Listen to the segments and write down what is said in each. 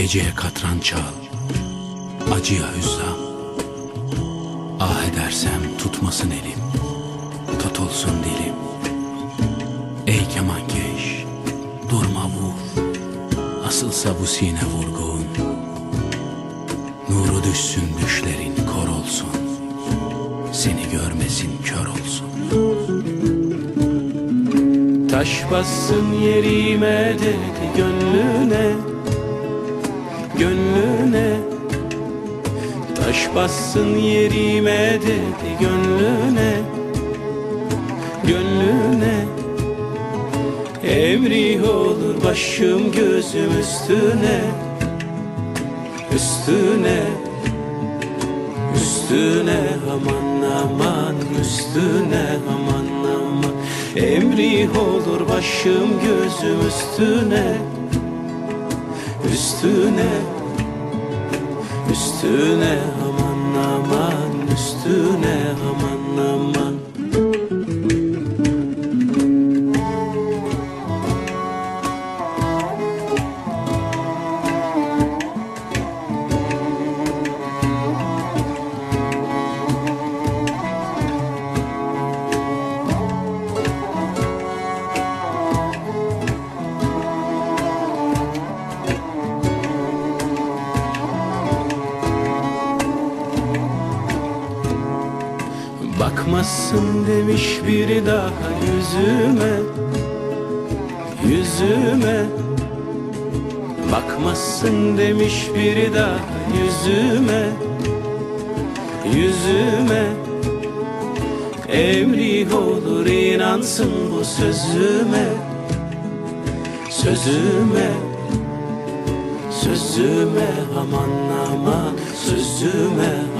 Geceye katran çal, acıya hüzzam. Ah edersem tutmasın elim, tutulsun dilim. Ey kemankeş, durma vur, asılsa bu sine vurgun. Nuru düşsün düşlerin kor olsun, seni görmesin kör olsun. Taş bassın yerime dedi gönlüne Gönlüne. Taş bassın yerime dedi gönlüne. Gönlüne. Emri olur başım gözüm üstüne. Üstüne. Üstüne aman aman üstüne aman aman. Emri olur başım gözüm üstüne Üstüne Üstüne aman aman üstüne aman aman Bakmazsın demiş biri daha yüzüme Yüzüme. Bakmazsın demiş biri daha yüzüme Yüzüme. Emri olur inansın bu sözüme Sözüme. Sözüme aman aman Sözüme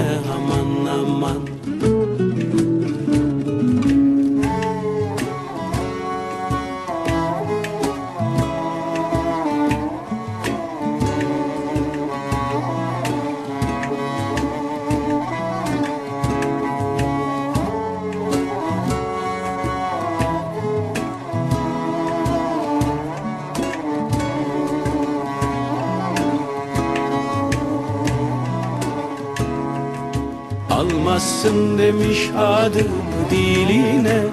Almazsın demiş adımı diline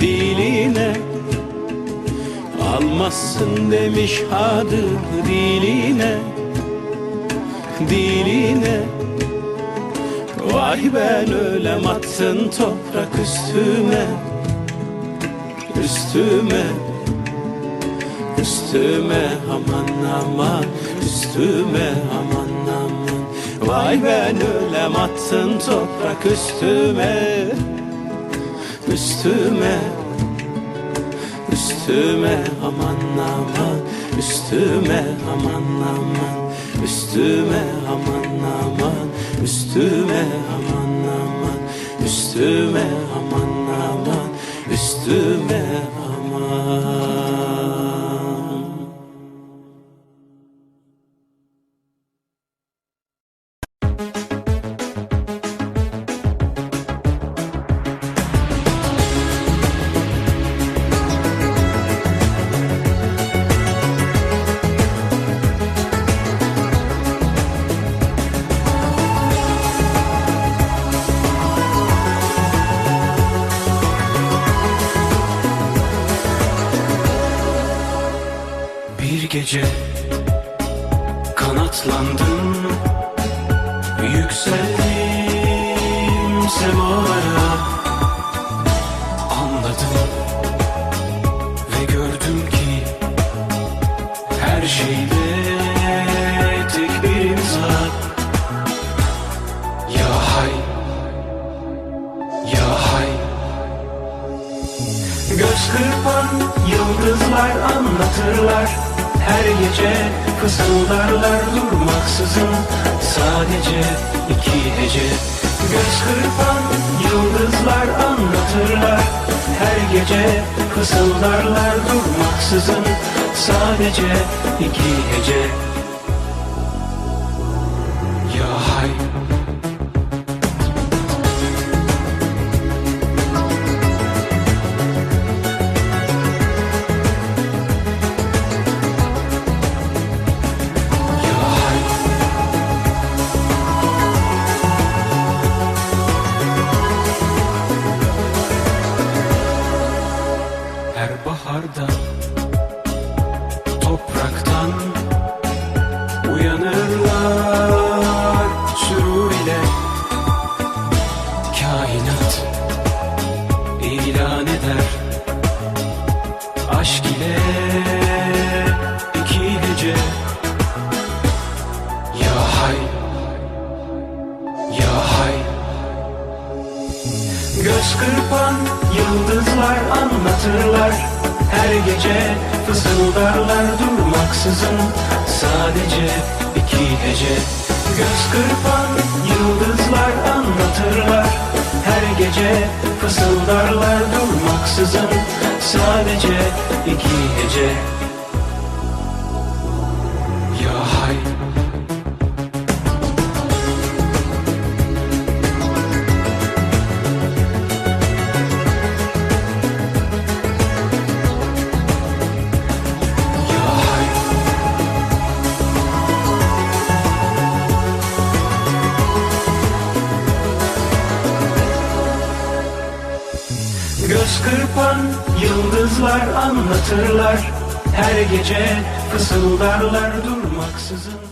Diline. Almazsın demiş adımı diline Diline. Vay ben ölem attın toprak üstüme Üstüme Üstüme. Aman aman Üstüme aman Vay ben ölem attın toprak üstüme Üstüme Üstüme aman aman Üstüme aman aman Üstüme aman aman Üstüme aman aman Üstüme aman aman Üstüme aman Bir gece kanatlandım. Yükseldim semalara Anladım ve gördüm ki Her şeyde tek bir imza Ya hay, ya hay. Göz kırpan yıldızlar anlatırlar Her gece fısıldarlar durmaksızın. Sadece iki hece Göz kırpan yıldızlar anlatırlar. Her gece fısıldarlar durmaksızın. Sadece iki hece Her gece fısıldarlar durmaksızın. Sadece iki hece Göz kırpan yıldızlar anlatırlar. Her gece fısıldarlar durmaksızın. Sadece iki hece Göz kırpan yıldızlar anlatırlar. Her gece fısıldarlar durmaksızın